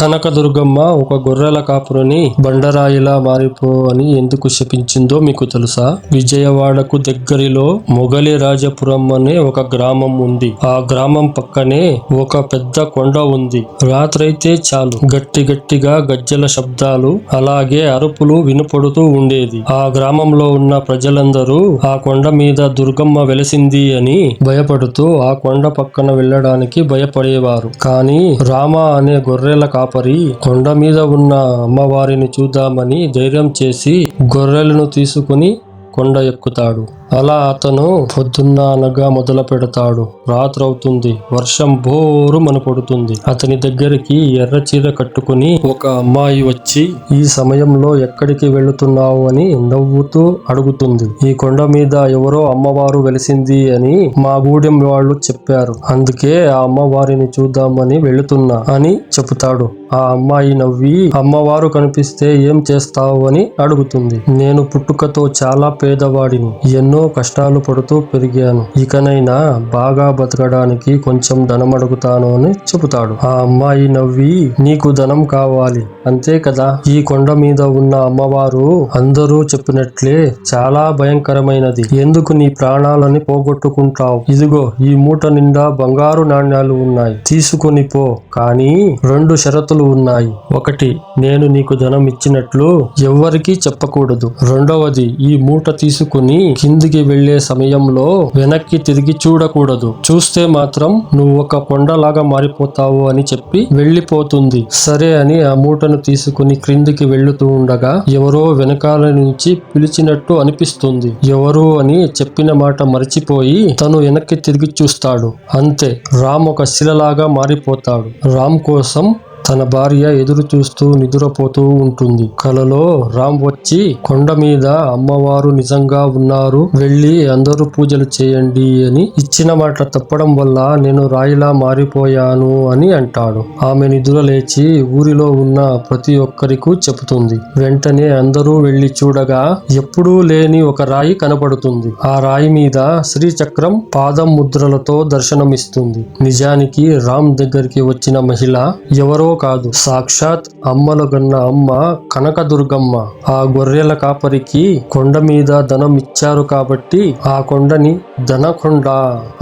కనకదుర్గమ్మ ఒక గొర్రెల కాపురని బండరాయిలా మారిపో అని ఎందుకు శపించిందో మీకు తెలుసా? విజయవాడకు దగ్గరలో మొగలి రాజపురం అనే ఒక గ్రామం ఉంది. ఆ గ్రామం పక్కనే ఒక పెద్ద కొండ ఉంది. రాత్రైతే చాలు. గట్టి గట్టిగా గజ్జల శబ్దాలు అలాగే అరుపులు వినపడుతూ ఉండేది. ఆ గ్రామంలో ఉన్న ప్రజలందరూ ఆ కొండ మీద దుర్గమ్మ వెలసింది అని భయపడుతూ ఆ కొండ పక్కన వెళ్ళడానికి భయపడేవారు. కానీ రామ అనే గొర్రెల కాపు కాపరి కొండ మీద ఉన్న అమ్మవారిని చూద్దామని ధైర్యం చేసి గొర్రెలను తీసుకుని కొండ ఎక్కుతాడు. అలా అతను పొద్దున్న అనగా మొదలు పెడతాడు. రాత్రవుతుంది. వర్షం బోరు మన పడుతుంది. అతని దగ్గరికి ఎర్ర చీర కట్టుకుని ఒక అమ్మాయి వచ్చి ఈ సమయంలో ఎక్కడికి వెళుతున్నావు? అని నవ్వుతూ అడుగుతుంది. ఈ కొండ మీద ఎవరో అమ్మవారు వెలిసింది అని మా గూడెం వాళ్ళు చెప్పారు. అందుకే ఆ అమ్మవారిని చూద్దామని వెళుతున్నా అని చెబుతాడు. ఆ అమ్మాయి నవ్వి అమ్మవారు కనిపిస్తే ఏం చేస్తావు? అని అడుగుతుంది. నేను పుట్టుకతో చాలా పేదవాడిని. ఎన్నో కష్టాలు పడుతూ పెరిగాను. ఇకనైనా బాగా బతకడానికి కొంచెం ధనం అడుగుతాను అని చెబుతాడు. ఆ అమ్మాయి నవ్వి నీకు ధనం కావాలి. అంతే కదా. ఈ కొండ మీద ఉన్న అమ్మవారు అందరూ చెప్పినట్లే చాలా భయంకరమైనది. ఎందుకు నీ ప్రాణాలని పోగొట్టుకుంటావు? ఇదిగో ఈ మూట నిండా బంగారు నాణ్యాలు ఉన్నాయి. తీసుకుని పో. కానీ రెండు షరతులు ఉన్నాయి. ఒకటి నేను నీకు ధనం ఇచ్చినట్లు ఎవ్వరికీ చెప్పకూడదు. రెండవది ఈ మూట తీసుకుని కిందికి వెళ్ళే సమయంలో వెనక్కి తిరిగి చూడకూడదు. చూస్తే మాత్రం నువ్వు ఒక కొండలాగా మారిపోతావు అని చెప్పి వెళ్ళిపోతుంది సరే అని ఆ మూటను తీసుకుని క్రిందికి వెళ్ళుతూ ఉండగా ఎవరో వెనకాల నుంచి పిలిచినట్టు అనిపిస్తుంది. ఎవరు అని చెప్పిన మాట మర్చిపోయి తను వెనక్కి తిరిగి చూస్తాడు. అంతే రామ్ ఒక శిలలాగా మారిపోతాడు. రామ్ కోసం తన భార్య ఎదురు చూస్తూ నిదురపోతూ ఉంటుంది. కలలో రామ్ వచ్చి కొండ మీద అమ్మవారు నిజంగా ఉన్నారు వెళ్ళి అందరూ పూజలు చేయండి అని ఇచ్చిన మాట తప్పడం వల్ల నేను రాయిలా మారిపోయాను అని అంటాడు. ఆమె నిధుల లేచి ఊరిలో ఉన్న ప్రతి ఒక్కరికు చెబుతుంది. వెంటనే అందరూ వెళ్ళి చూడగా ఎప్పుడూ లేని ఒక రాయి కనపడుతుంది ఆ రాయి మీద శ్రీచక్రం పాదం ముద్రలతో దర్శనమిస్తుంది. నిజానికి రామ్ దగ్గరికి వచ్చిన మహిళ ఎవరో కాదు. సాక్షాత్ అమ్మల గన్న అమ్మ కనకదుర్గమ్మ. ఆ గొర్రెల కాపరికి కొండ మీద ధనం ఇచ్చారు కాబట్టి ఆ కొండని ధనకొండ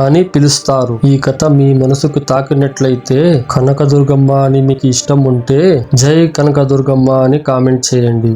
అని పిలుస్తారు. ఈ కథ మీ మనసుకు తాకినట్లయితే కనకదుర్గమ్మ అని మీకు ఇష్టం ఉంటే జై కనకదుర్గమ్మ అని కామెంట్ చేయండి.